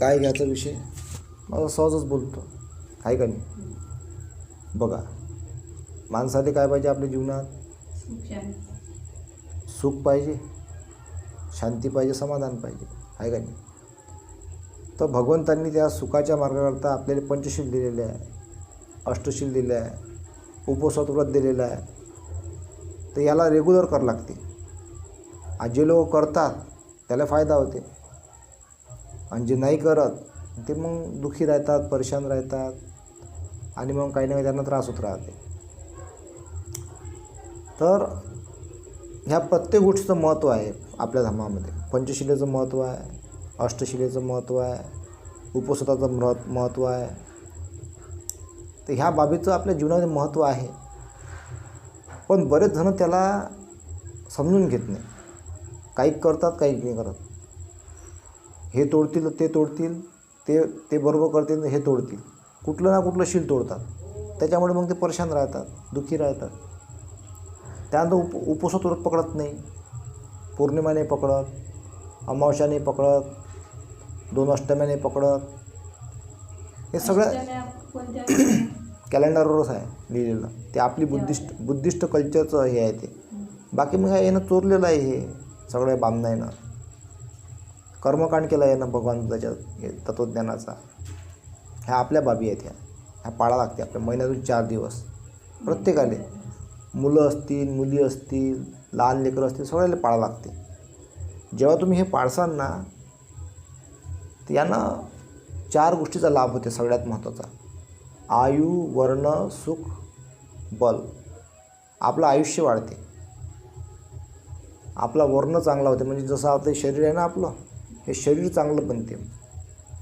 काय घ्यायचा विषय? माझा सहजच बोलतो. आहे का नाही? बघा. माणसाला काय पाहिजे आपल्या जीवनात? सुख पाहिजे. शांती पाहिजे समाधान पाहिजे. आहे का नाही? तर भगवंतांनी त्या सुखाच्या मार्गाकरता आपल्याला पंचशील दिलेले आहे. अष्टशील दिले आहे. उपवासात व्रत दिलेलं आहे. तर याला रेग्युलर करावं लागते. आज जे लोक करतात त्याला फायदा होते. आणि जे नाही करत ते मग दुःखी राहतात परेशान राहतात आणि मग काही ना काही त्यांना त्रास होत राहते. तर ह्या प्रत्येक गोष्टीचं महत्त्व आहे आपल्या धर्मामध्ये. पंचशिलेचं महत्त्व आहे अष्टशिलेचं महत्त्व आहे उपसताचं महत् महत्त्व आहे. तर ह्या बाबीचं आपल्या जीवनामध्ये महत्त्व आहे. पण बरेच जण त्याला समजून घेत नाही. काही करतात काही नाही करत. हे तोडतील ते तोडतील ते ते बरोबर करतील हे तोडतील. कुठलं ना कुठलं शील तोडतात. त्याच्यामुळे मग ते परेशान राहतात दुःखी राहतात. त्यानंतर उप उपवासात व्रत पकडत नाही. पौर्णिमा नाही पकडत अमावस्या नाही पकडत दोन अष्टम्या नाही पकडत. हे सगळं कॅलेंडरवरच आहे लिहिलेलं. ते आपली बुद्धिस्ट बुद्धिस्ट कल्चरचं हे आहे ते. बाकी मग हे यानं चोरलेलं आहे हे सगळ्या बामणाईनं कर्मकांड केलं आहे ना भगवान बुद्धाच्या हे तत्त्वज्ञानाचा ह्या आपल्या बाबी आहेत ह्या. ह्या पाळा लागते आपल्या. महिन्यातून चार दिवस. प्रत्येकाले. मुलं असतील मुली असतील लहान लेकरं असतील सगळ्याला पाळा लागते. जेव्हा तुम्ही हे पाळसाल ना तर यानं चार गोष्टीचा लाभ होते सगळ्यात महत्त्वाचा. आयु वर्ण सुख बल. आपलं आयुष्य वाढते. आपला वर्ण चांगला होते. म्हणजे जसं आपलं शरीर आहे ना आपलं. हे शरीर चांगलं बनते.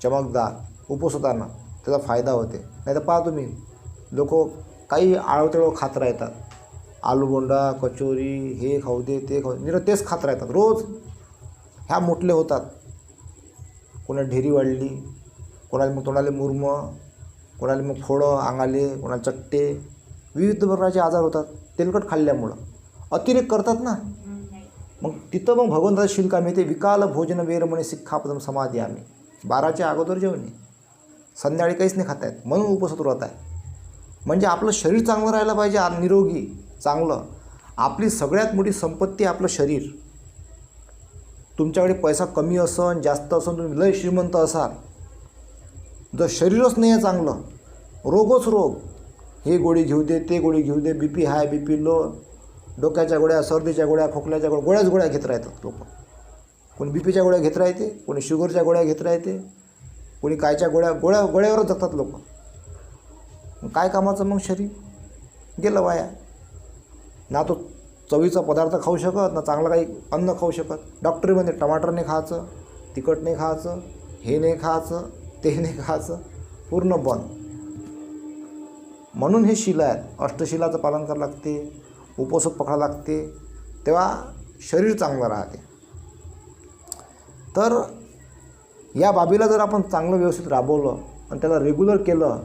चमकदार उपवास होताना त्याचा फायदा होते. नाही तर पहा तुम्ही लोक काही आळवतेळव खात राहतात. आलूबोंडा कचोरी हे खाऊ दे ते खाऊ दे निरं तेच खात राहतात. रोज ह्या मोठले होतात. कोणाला ढेरी वाढली कोणाला मग तोंडाले मुरम कोणाला मग फोडं अंगाले कोणाला चट्टे विविध प्रकारचे आजार होतात. तेलकट खाल्ल्यामुळं. अतिरेक करतात ना. मग तिथं मग भगवंताचं मी ते विकाल भोजन वेरमणे सिक्खापदम समाधी आम्ही बाराच्या अगोदर जेवणे. संध्याकाळी काहीच नाही खाता येत म्हणून उपसत राहत आहे. म्हणजे आपलं शरीर चांगलं राहायला पाहिजे निरोगी चांगलं. आपली सगळ्यात मोठी संपत्ती आपलं शरीर. तुमच्याकडे पैसा कमी असन जास्त असन तुम्ही लय श्रीमंत असाल. जर शरीरच नाही आहे चांगलं रोगच रोग. हे गोळी घेऊ दे ते गोळी घेऊ दे B P high B P low. डोक्याच्या गोळ्या सर्दीच्या गोळ्या खोकल्याच्या गोळ्या गोळ्याच गोळ्या घेत राहतात लोक. कोणी बी पीच्या गोळ्या घेत राहते कोणी शुगरच्या गोळ्या घेत राहते कोणी कायच्या गोळ्या गोळ्या गोळ्यावरच जगतात लोक. काय कामाचं मग शरीर? गेलं वाया. ना तो चवीचा पदार्थ खाऊ शकत ना चांगलं काही अन्न खाऊ शकत. डॉक्टरी म्हणजे टमाटर नाही खायचं तिखट नाही खायचं हे नाही खायचं ते नाही खायचं पूर्ण बंद. म्हणून हे शिला आहेत. अष्टशिलाचं पालन करावं लागते. उपवासात पकडावं लागते तेव्हा शरीर चांगलं राहते. तर या बाबीला जर आपण चांगलं व्यवस्थित राबवलं आणि त्याला रेग्युलर केलं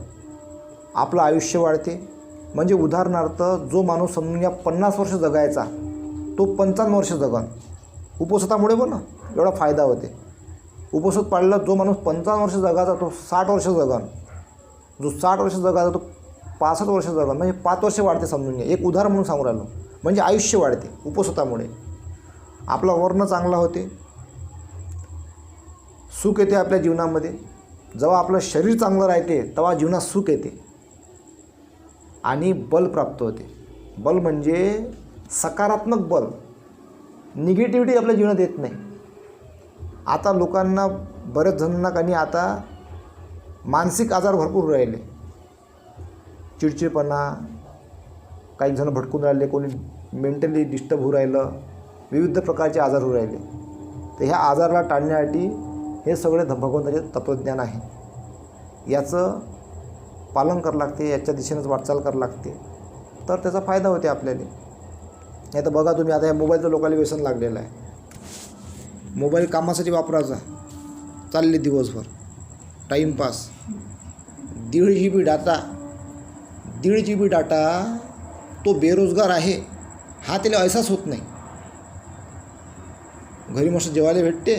आपलं आयुष्य वाढते. म्हणजे उदाहरणार्थ जो माणूस समजून घ्या पन्नास वर्ष जगायचा तो पंचावन्न वर्ष जगन. उपवासामुळे पण एवढा फायदा होते. उपवासात पाळला जो माणूस पंचावन्न वर्ष जगायचा तो साठ वर्ष जगन. जो साठ वर्ष जगायचा तो पासष्ट वर्ष जगन म्हणजे पाच वर्ष वाढते समजून घ्या. एक उदाहरण म्हणून सांगू राहिलो. म्हणजे आयुष्य वाढते उपस्वतामुळे आपला वर्ण चांगला होते. सुख येते आपल्या जीवनामध्ये. जेव्हा आपलं शरीर चांगलं राहते तेव्हा जीवनात सुख येते. आणि बल प्राप्त होते. बल म्हणजे सकारात्मक बल. निगेटिव्हिटी आपल्या जीवनात येत नाही. आता लोकांना बरेच जणांना काही आता मानसिक आजार भरपूर राहिले. चिडचिडपणा काही जण भटकून राहिले कोणी मेंटली डिस्टर्ब होऊ राहिलं विविध प्रकारचे आजार होऊ राहिले. तर ह्या आजाराला टाळण्यासाठी हे सगळे भगवंताचे तत्त्वज्ञान आहे. याचं पालन करावं लागते याच्या दिशेनेच वाटचाल करावं लागते. तर त्याचा फायदा होते आपल्याला. नाही तर बघा तुम्ही आता या मोबाईलचं लोकांना व्यसन लागलेलं आहे. मोबाईल कामासाठी वापरायचा. चालले दिवसभर. टाईमपास दीड जी बी डाटा दीड जी बी डाटा तो बेरोजगार आहे हा त्याला ऐसाच होत नाही. घरी मस्त जेवायला भेटते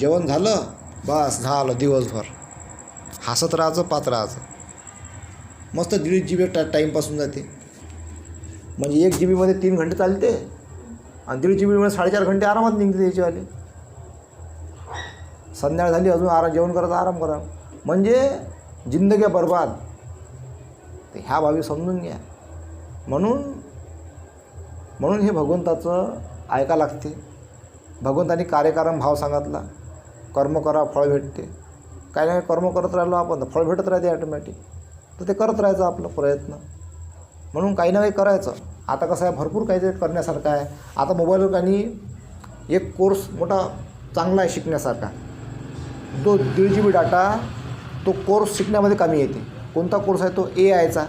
जेवण झालं बस झालं दिवसभर. हसत राहायचं पात राहायचं. मस्त दीड जी बी टा टाईमपासून जाते. म्हणजे एक जी बीमध्ये तीन घंटे चालते आणि दीड जी बीमध्ये साडेचार घंटे आरामात निघते त्याच्यावाले संध्याकाळ झाली अजून आराम जेवण करायचं आराम करा. म्हणजे जिंदगी बरबाद. तर ह्या बाबी समजून घ्या. म्हणून म्हणून हे भगवंताचं ऐका लागते. भगवंतानी कार्यकारण भाव सांगितला. कर्म करा फळ भेटते. काही ना काही कर्म करत राहिलो आपण तर फळ भेटत राहते ॲटोमॅटिक तर ते करत राहायचं आपलं प्रयत्न. म्हणून काही ना काही करायचं. आता कसं आहे भरपूर काहीतरी करण्यासारखं आहे. आता मोबाईलवर काही एक कोर्स मोठा चांगला आहे शिकण्यासारखा. जो दीड जी बी डाटा तो कोर्स शिकण्यामध्ये कमी येते. कोणता कोर्स आहे तो ए आयचा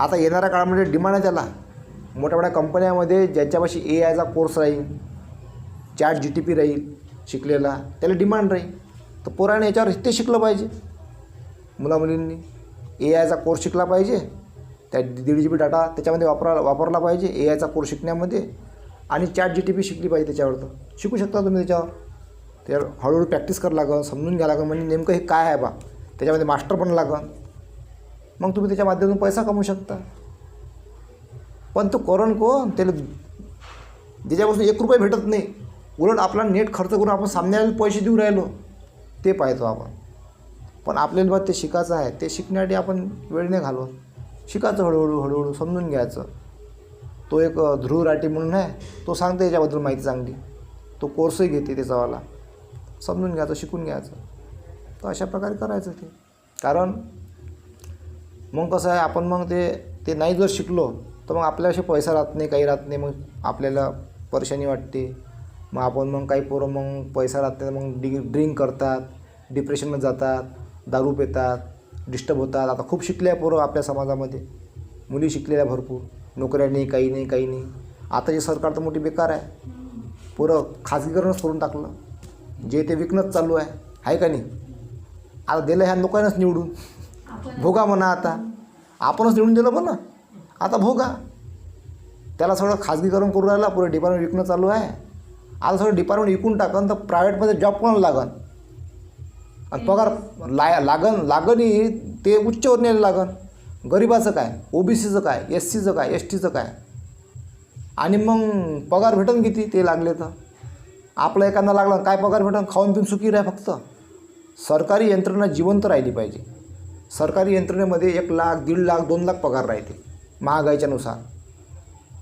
आता येणाऱ्या काळामध्ये डिमांड आहे त्याला. मोठ्या मोठ्या कंपन्यामध्ये ज्याच्यापाशी ए आयचा कोर्स राहील चॅट जी टी पी राहील शिकलेला त्याला डिमांड राहील. तर पोराने याच्यावर ते शिकलं पाहिजे. मुलामुलींनी ए आयचा कोर्स शिकला पाहिजे. त्या दीड जी बी डाटा त्याच्यामध्ये वापरा वापरला पाहिजे ए आयचा कोर्स शिकण्यामध्ये. आणि चॅट जी टी पी शिकली पाहिजे त्याच्यावर तर. शिकू शकता तुम्ही त्याच्यावर. त्यावर हळूहळू प्रॅक्टिस करावं लागं समजून घ्या लागं म्हणजे नेमकं हे काय आहे बा? त्याच्यामध्ये मास्टर पण लागन. मग तुम्ही त्याच्या माध्यमातून पैसा कमवू शकता. पण तो करण कोण? त्याला ज्याच्यापासून एक रुपये भेटत नाही उलट आपला नेट खर्च करून आपण सामन्याला पैसे देऊ राहिलो ते पाहतो आपण. पण आपल्याला बा ते शिकायचं आहे. ते शिकण्यासाठी आपण वेळ नाही घालवत. शिकायचं हळूहळू हळूहळू समजून घ्यायचं. तो एक ध्रुव राठी म्हणून आहे. तो सांगते याच्याबद्दल माहिती चांगली. तो कोर्सही घेते त्याचावाला समजून घ्यायचं शिकून घ्यायचं. तर अशा प्रकारे करायचं ते. कारण मग कसं आहे आपण मग ते ते नाही जर शिकलो तर मग आपल्याशी पैसा राहत नाही काही राहत नाही मग आपल्याला परेशानी वाटते. मग आपण मग काही पोरं मग पैसा राहत नाही मग डि ड्रिंक करतात डिप्रेशनमध्ये जातात दारू पितात डिस्टर्ब होतात. आता खूप शिकले आहे पोरं आपल्या समाजामध्ये. मुली शिकलेल्या भरपूर. नोकऱ्या नाही काही नाही काही नाही. आताची सरकार तर मोठी बेकार आहे. पोरं खाजगीकरणच करून टाकलं. जे ते विकणंच चालू आहे. आहे का नाही? आता दिलं ह्या लोकांनाच निवडून. भोगा म्हणा आता. आपणच निवडून दिलं म्हणा. आता भोगा. त्याला सगळं खाजगीकरण करून राहिला पुरे डिपार्टमेंट विकणं चालू आहे. आता सगळं डिपार्टमेंट विकून टाकन तर प्रायव्हेटमध्ये जॉब पण लागन? आणि पगार ला लागन लागनही ते उच्च उच्चवर्णीय लागन. गरिबाचं काय? ओबीसीचं काय? एस सीचं काय? एस टीचं काय? आणि मग पगार भेटन किती? ते लागले तर. आपलं एखादा लागला काय पगार भेटन? खाऊन पिऊन सुखी राह फक्त. सरकारी यंत्रणा जिवंत राहिली पाहिजे. सरकारी यंत्रणेमध्ये एक लाख दीड लाख दोन लाख पगार राहते महागाईच्यानुसार.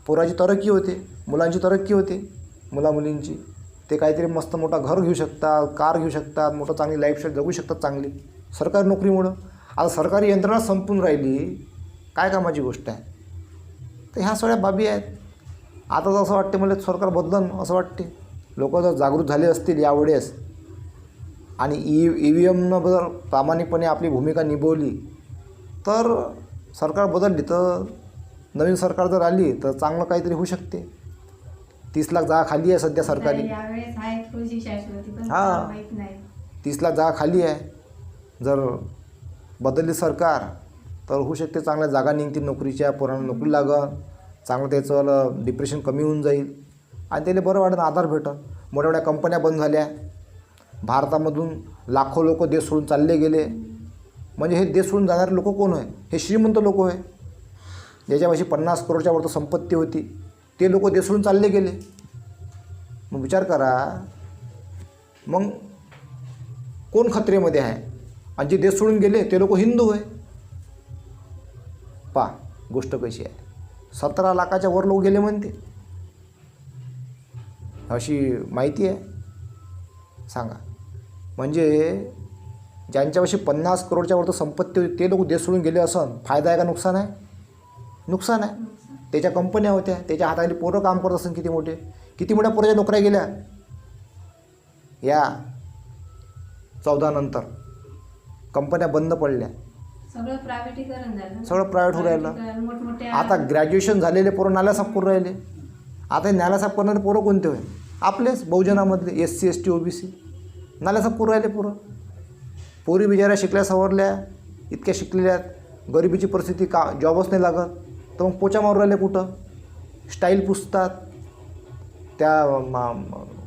पोराची तरक्की होते मुलांची तरक्की होते मुलामुलींची. ते काहीतरी मस्त मोठा घर घेऊ शकतात कार घेऊ शकतात मोठं चांगली लाईफस्टाईल जगू शकतात चांगली. सरकारी नोकरीमुळं. आता सरकारी यंत्रणा संपून राहिली काय कामाची गोष्ट आहे? तर ह्या सगळ्या बाबी आहेत. आता तर असं वाटते मला सरकार बदलन असं वाटते. लोक जर जागृत झाले असतील यावेळेस आणि ई ई व्ही एमनं जर प्रामाणिकपणे आपली भूमिका निभवली तर सरकार बदलली तर नवीन सरकार जर आली तर चांगलं काहीतरी होऊ शकते. तीस लाख जागा खाली आहे सध्या सरकारी हा. तीस लाख जागा खाली आहे. जर बदलली सरकार तर होऊ शकते चांगल्या जागा निघतील नोकरीच्या पोरांना नोकरी लागन चांगलं त्याचं डिप्रेशन कमी होऊन जाईल. आणि त्याला बरं वाटेल आधार भेटल. मोठ्या मोठ्या कंपन्या बंद झाल्या. भारतामधून लाखो लोक देश सोडून चालले गेले. म्हणजे हे देश सोडून जाणारे लोक कोण आहे हे श्रीमंत लोक आहे ज्याच्यापाशी पन्नास करोडच्या वरती संपत्ती होती. ते लोक देश सोडून चालले गेले. मग विचार करा. मग कोण खत्रेमध्ये आहे? आणि जे देश सोडून गेले ते लोक हिंदू आहे पा गोष्ट कशी आहे. सतरा लाखाच्या वर लोक गेले म्हणते. अशी माहिती आहे. सांगा. म्हणजे ज्यांच्यापाशी पन्नास करोडच्या वर संपत्ती होती ते लोक देश सोडून गेले असन फायदा आहे का नुकसान आहे? नुकसान आहे. त्याच्या कंपन्या होत्या त्याच्या हाताखाली पोरं काम करत असन किती मोठे? किती मोठ्या पोराच्या नोकऱ्या गेल्या? या चौदा नंतर. कंपन्या बंद पडल्या. सगळं प्रायव्हेटीकरण झालं सगळं private होऊ राहिलं. आता ग्रॅज्युएशन झालेले पोरं नाल्या साफ करून राहिले. आता हे नाल्या साफ करणारे पोरं कोणते होय? आपलेच बहुजनामधले S C S T O B पूर नाल्या राहिले पोरं. पोरी बिचाऱ्या शिकल्या सवरल्या इतक्या शिकलेल्या आहेत. गरिबीची परिस्थिती का जॉबच नाही लागत. तर मग पोचा मारून राहिले कुठं? स्टाईल पुसतात. त्या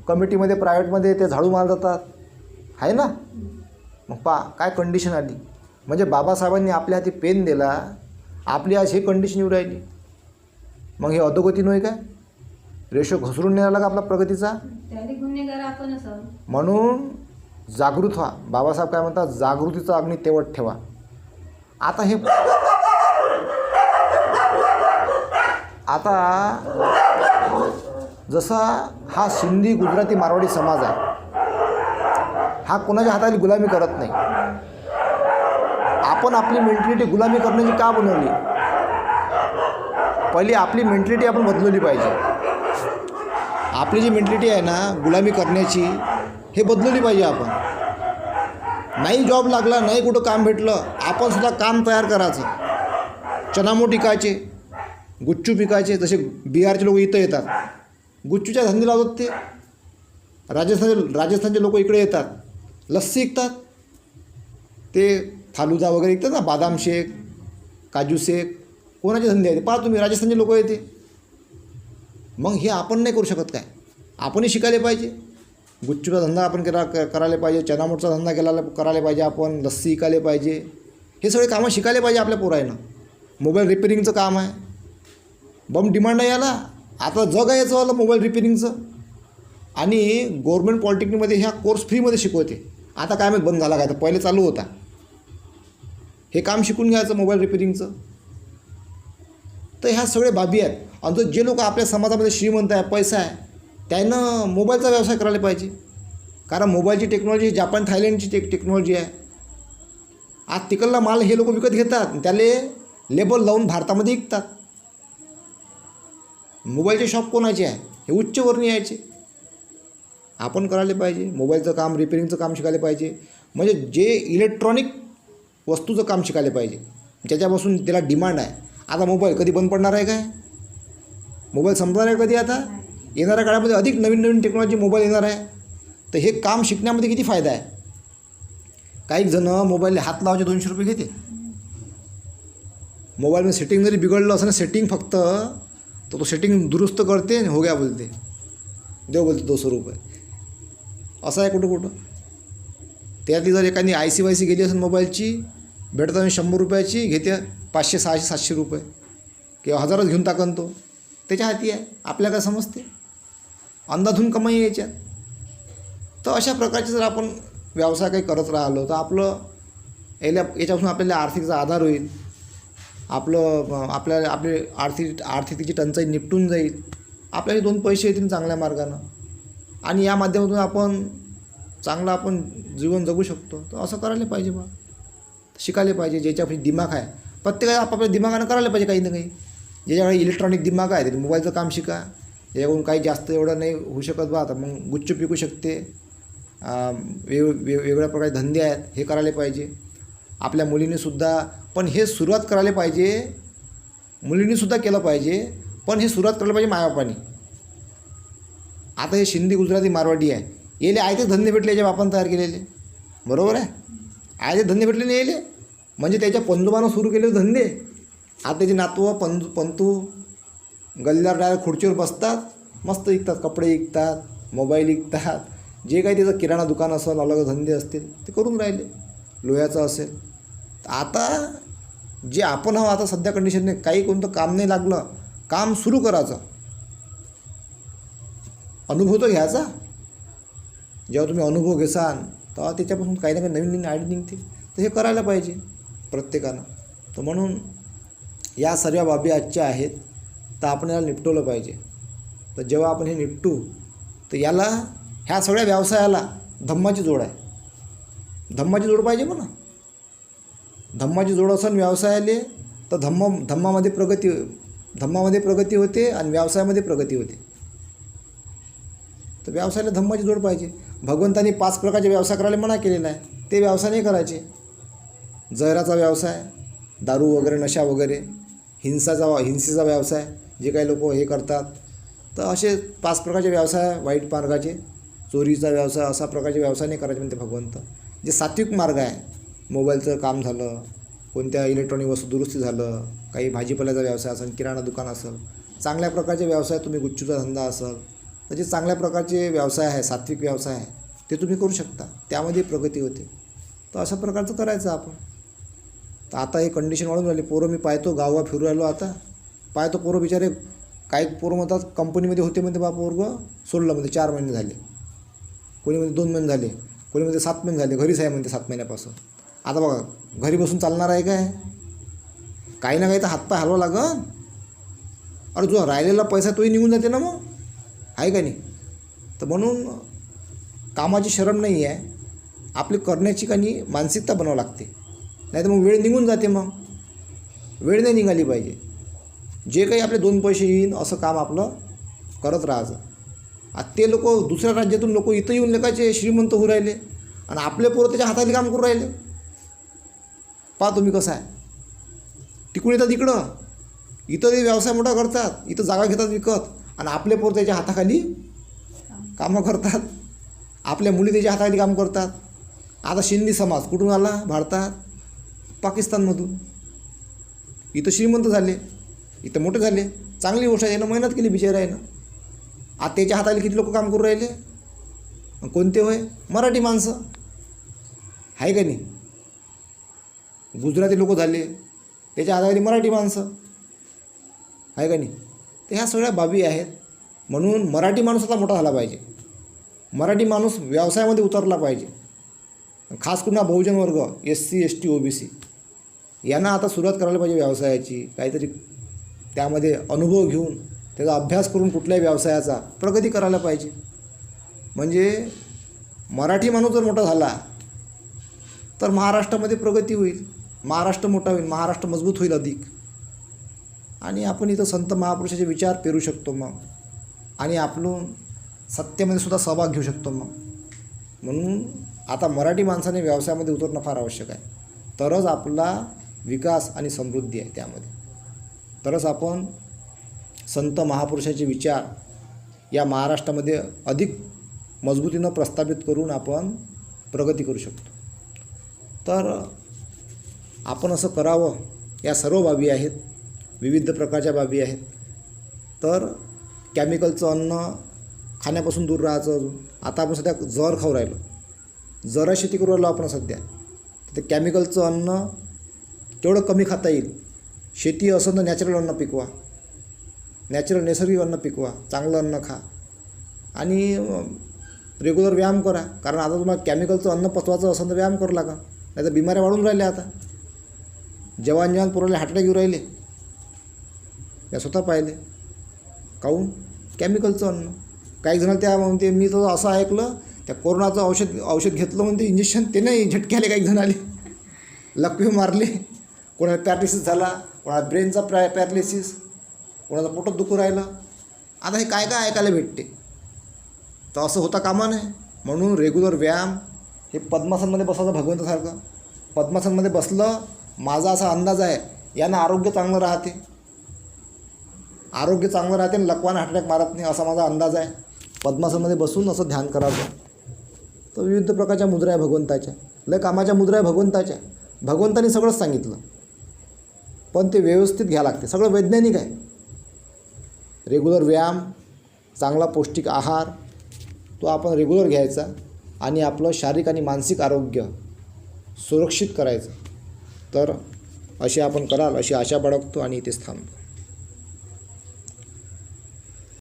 कमिटीमध्ये प्रायव्हेटमध्ये ते झाडू मार जातात. आहे ना? मग पा काय कंडिशन आली? म्हणजे बाबासाहेबांनी आपल्या हाती पेन दिला. आपली आज हे कंडिशन येऊ राहिली. मग हे अधोगती नव्हे काय? रेशो घसरून नाही आला का आपला प्रगतीचा? त्याने गुन्हेगार आपणच आहोत म्हणून जागृत व्हा. बाबासाहेब काय म्हणतात? जागृतीचा अग्नी तेवट ठेवा. आता हे आता जसा हा सिंधी गुजराती मारवाडी समाज आहे हा कोणाच्या हाताने गुलामी करत नाही. आपण आपली मेंटॅलिटी गुलामी करण्याची का बनवली? पहिली आपली मेंटॅलिटी आपण बदलवली पाहिजे. आपली जी मेंटॅलिटी आहे ना गुलामी करण्याची हे बदलली पाहिजे आपण. नाही जॉब लागला नाही कुठं काम भेटलं आपणसुद्धा काम तयार करायचं. चनामो टिकायचे गुच्चू पिकायचे जसे बिहारचे लोक इथं येतात. गुच्चूच्या धंदे लावतात ते. राजस्थानचे राजस्थानचे लोक इकडे येतात. लस्सी विकतात. ते फालुदा वगैरे विकतात ना बादाम शेक काजू शेक कोणाचे धंदे आहेत? पहा तुम्ही राजस्थानचे लोक येते मग हे आपण नाही करू शकत काय? आपणही शिकायला पाहिजे. गुच्चूचा धंदा आपण करा क- करायला पाहिजे चनामोटचा धंदा केला करायला पाहिजे आपण लस्सी शिकायला पाहिजे. हे सगळे कामं शिकायला पाहिजे आपल्या पोरायनं. मोबाईल रिपेरिंगचं काम आहे. बम डिमांड आहे याला. आता जग आहे याचं मोबाईल रिपेरिंगचं. आणि गव्हर्मेंट पॉलिटेक्निकमध्ये ह्या कोर्स फ्रीमध्ये शिकवते. आता काय माहीत बंद झाला काय? तर पहिले चालू होता. हे काम शिकून घ्यायचं मोबाईल रिपेरिंगचं. तर ह्या सगळे बाबी आहेत. आणि जो जे लोक आपल्या समाजामध्ये श्रीमंत आहे पैसा आहे त्यानं मोबाईलचा व्यवसाय करायला पाहिजे. कारण मोबाईलची टेक्नॉलॉजी जापान थायलंडची टेक टेक्नॉलॉजी आहे. आज तिकडला माल हे लोक विकत घेतात त्याले लेबल लावून भारतामध्ये विकतात. मोबाईलचे शॉप कोणाचे आहे? हे उच्चवर्णीय यायचे आपण करायला पाहिजे. मोबाईलचं काम रिपेरिंगचं काम शिकायला पाहिजे. म्हणजे जे इलेक्ट्रॉनिक वस्तूचं काम शिकायला पाहिजे. ज्याच्यापासून त्याला डिमांड आहे. आता मोबाईल कधी बंद पडणार आहे काय? मोबाईल संपणार आहे कधी आता? येणाऱ्या काळामध्ये अधिक नवीन नवीन टेक्नॉलॉजी मोबाईल येणार आहे. तर हे काम शिकण्यामध्ये किती फायदा आहे? काही जणं मोबाईलला हात लावायचे दोनशे रुपये घेते. मोबाईलमध्ये सेटिंग जरी बिघडलं असं ना सेटिंग फक्त तर तो सेटिंग दुरुस्त करते आणि हो गया बोलते. देव बोलते दोनशे रुपये. असं आहे कुठं कुठं? त्यातली जर एखादी आय सी वाय सी गेली असेल मोबाईलची भेटताना शंभर रुपयाची घेते पाचशे सहाशे सातशे रुपये. किंवा हजारच घेऊन टाकन तो. त्याच्या हाती आहे. आपल्या काय समजते? अंदाधून कमाई आहे याच्यात. तर अशा प्रकारचे जर आपण व्यवसाय काही करत राहिलो तर आपलं याला याच्यापासून आपल्याला आर्थिकचा आधार होईल आपलं आपल्या आपली आर्थिक आर्थिकची टंचाई निपटून जाईल. आपल्याला दोन पैसे येतील चांगल्या मार्गानं. आणि या माध्यमातून आपण चांगलं आपण जीवन जगू शकतो. तर असं करायला पाहिजे बा. शिकायला पाहिजे ज्याच्यापाशी दिमाग आहे. प्रत्येकाला आपापल्या दिमागानं करायला पाहिजे काही ना काही. ज्याच्याकडे इलेक्ट्रॉनिक दिमाग आहे त्याने मोबाईलचं काम शिका. त्याच्याकडून काही जास्त एवढं नाही होऊ शकत बा. आता मग गुच्छ पिकू शकते. वेग वेगवेगळ्या प्रकारचे धंदे आहेत हे करायला पाहिजे. आपल्या मुलींनीसुद्धा पण हे सुरुवात करायला पाहिजे. मुलींनीसुद्धा केलं पाहिजे पण हे सुरुवात करायला पाहिजे मायाबापानी. आता हे शिंदी गुजराती मारवाडी आहे. येले आयते धंदे भेटले याच्या बापानं तयार केलेले. बरोबर आहे? आयते धंदे भेटले नाही येले. म्हणजे त्याच्या पंजोबानं सुरू केलेले धंदे. आता त्याचे नातवं पंज पंतू गल्ल्यावर डायरेक्ट खुर्चीवर बसतात मस्त विकतात कपडे विकतात मोबाईल विकतात. जे काही त्याचं किराणा दुकान असेल अलग धंदे असतील ते करून राहिले. लोह्याचं असेल. तर आता जे आपण हवं आता सध्या कंडिशनने काही कोणतं काम नाही लागलं काम सुरू करायचं. अनुभव तर घ्यायचा. जेव्हा तुम्ही अनुभव घेसान तेव्हा त्याच्यापासून काही ना काही नवीन नवीन आयडिया निघते तर हे करायला पाहिजे प्रत्येकानं. तर म्हणून या सर्व बाबी आजच्या आहेत तर आपण याला निपटवलं पाहिजे. तर जेव्हा आपण हे निपटू तर याला ह्या सगळ्या व्यवसायाला धम्माची जोड आहे. धम्माची जोड पाहिजे म्हणा. धम्माची जोड असून व्यवसायाले तर धम्म धम्मामध्ये प्रगती धम्मामध्ये प्रगती होते आणि व्यवसायामध्ये प्रगती होते. तर व्यवसायाला धम्माची जोड पाहिजे. भगवंतांनी पाच प्रकारचे व्यवसाय करायला मना केलेला आहे. ते व्यवसाय नाही करायचे. जहराचा व्यवसाय दारू वगैरे नशा वगैरे. हिंसाचा हिंसेचा व्यवसाय जे काही लोक हे करतात. तर असे पाच प्रकारचे व्यवसाय वाईट मार्गाचे. चोरीचा व्यवसाय असा प्रकारचे व्यवसाय नाही करायचे म्हणते भगवंत. जे सात्विक मार्ग आहे मोबाईलचं काम झालं कोणत्या इलेक्ट्रॉनिक वस्तू दुरुस्ती झालं काही भाजीपाल्याचा व्यवसाय असेल किराणा दुकान असेल चांगल्या प्रकारचे व्यवसाय तुम्ही गुच्चूचा धंदा असेल तर जे चांगल्या प्रकारचे व्यवसाय आहे सात्विक व्यवसाय आहे ते तुम्ही करू शकता. त्यामध्ये प्रगती होते. तर अशा प्रकारचं करायचं आपण. तर आता हे कंडिशन वाढून राहिली. पोरं मी पाहतो गावा फिरू राहिलो आता. पाहतो पोरं बिचारे काही पोरं म्हणतात कंपनीमध्ये होते म्हणते बा पोरग सोडलं म्हणते चार महिने झाले. कोणी म्हणते दोन महिने झाले. कोणी म्हणते सात महिने झाले. घरीच आहे म्हणते सात महिन्यापासून. आता बघा घरी बसून चालणार आहे काय? काही ना काही तर हातपाय हलवा लागन. अरे जो राहिलेला पैसा तोही निघून जाते ना मग. आहे का नाही? तर म्हणून कामाची शरम नाही आहे आपली करण्याची काही मानसिकता बनावं लागते. नाही तर मग वेळ निघून जाते मग. वेळ नाही निघाली पाहिजे. जे काही आपले दोन पैसे येईन असं काम आपलं करत राहायचं. आता ते लोक दुसऱ्या राज्यातून लोक इथं येऊन लेखाचे श्रीमंत होऊ राहिले. आणि आपले पोरं त्याच्या हाताने काम करू राहिले. पहा तुम्ही कसं आहे. तिकडून येतात इकडं. इथं ते व्यवसाय मोठा करतात. इथं जागा घेतात विकत. आणि आपले पोर त्याच्या हाताखाली कामं करतात. आपल्या मुली त्याच्या हाताखाली काम करतात. आता शिंदी समाज कुठून आला? भारतात. पाकिस्तानमधून. इथं श्रीमंत झाले इथं मोठे झाले चांगली गोष्ट आहे यानं मेहनत केली बिचारा यानं. आता त्याच्या हाताखाली किती लोक काम करू राहिले? कोणते होय? मराठी माणसं. आहे का नाही? गुजराती लोक झाले त्याच्या हाताखाली मराठी माणसं. आहे का नाही? तर ह्या सगळ्या बाबी आहेत. म्हणून मराठी माणूस आता मोठा झाला पाहिजे. मराठी माणूस व्यवसायामध्ये उतरला पाहिजे. खास करून हा बहुजन वर्ग S C S T O B C. यांना आता सुरुवात करायला पाहिजे व्यवसायाची. काहीतरी त्यामध्ये अनुभव घेऊन त्याचा अभ्यास करून कुठल्याही व्यवसायाचा प्रगती करायला पाहिजे. म्हणजे मराठी माणूस जर मोठा झाला तर महाराष्ट्रामध्ये प्रगती होईल. महाराष्ट्र मोठा होईल महाराष्ट्र मजबूत होईल अधिक. आणि आपण इथं संत महापुरुषाचे विचार पेरू शकतो मग. आणि आपण सत्तेमध्ये सुद्धा सहभाग घेऊ शकतो मग. म्हणून आता मराठी माणसाने व्यवसायामध्ये उतरणं फार आवश्यक आहे. तरच आपला विकास आणि समृद्धी आहे त्यामध्ये. तरच आपण संत महापुरुषाचे विचार या महाराष्ट्रामध्ये अधिक मजबूतीनं प्रस्थापित करून आपण प्रगती करू शकतो. तर आपण असं करावं या सर्व बाबी आहेत विविध प्रकारच्या बाबी आहेत. तर केमिकलचं अन्न खाण्यापासून दूर राहायचं अजून. आता आपण सध्या जर खाऊ राहिलो जरा शेती करू राहिलो आपण सध्या तर केमिकलचं अन्न तेवढं कमी खाता येईल. शेती असं तर नॅचरल अन्न पिकवा. नॅचरल नैसर्गिक अन्न पिकवा. चांगलं अन्न खा. आणि रेग्युलर व्यायाम करा. कारण आता तुम्हाला केमिकलचं अन्न पचवायचं असेल तर व्यायाम करू लागा. नाही तर बिमाऱ्या वाढून राहिल्या आता. जवान जवान पुरवले हाटल्या घेऊ राहिले. या स्वतः पाहिले. काहून केमिकलचं अन्न. काही जण त्या म्हणते मी तर असं ऐकलं त्या कोरोनाचं औषध औषध घेतलं म्हणते इंजेक्शन ते नाही झटके आले काही जण आले लकवी मारले. कोणाला पॅरालिसिस झाला कोणाला ब्रेनचा प्रॅ पॅरालिसिस कोणाला पोटात दुखू राहिलं. आता हे काय काय ऐकायला भेटते? तर असं होता कामा नये. म्हणून रेग्युलर व्यायाम हे पद्मासनमध्ये बसायचं भगवंतासारखं. पद्मासनमध्ये बसलं माझा असा अंदाज आहे यानं आरोग्य चांगलं राहते. आरोग्य चांगलं राहते आणि लकवान हार्ट मारत नाही असा माझा अंदाज आहे. पद्मासनमध्ये बसून असं ध्यान करावं. तर विविध प्रकारच्या मुद्रा आहे भगवंताच्या. लय कामाच्या मुद्रा आहे भगवंताच्या. भगवंतानी सगळंच सांगितलं. पण ते व्यवस्थित घ्या लागते. सगळं वैज्ञानिक आहे. रेग्युलर व्यायाम चांगला पौष्टिक आहार तो आपण रेग्युलर घ्यायचा आणि आपलं शारीरिक आणि मानसिक आरोग्य सुरक्षित करायचं. तर असे आपण कराल अशी आशा बाळगतो आणि इथेच थांबतो.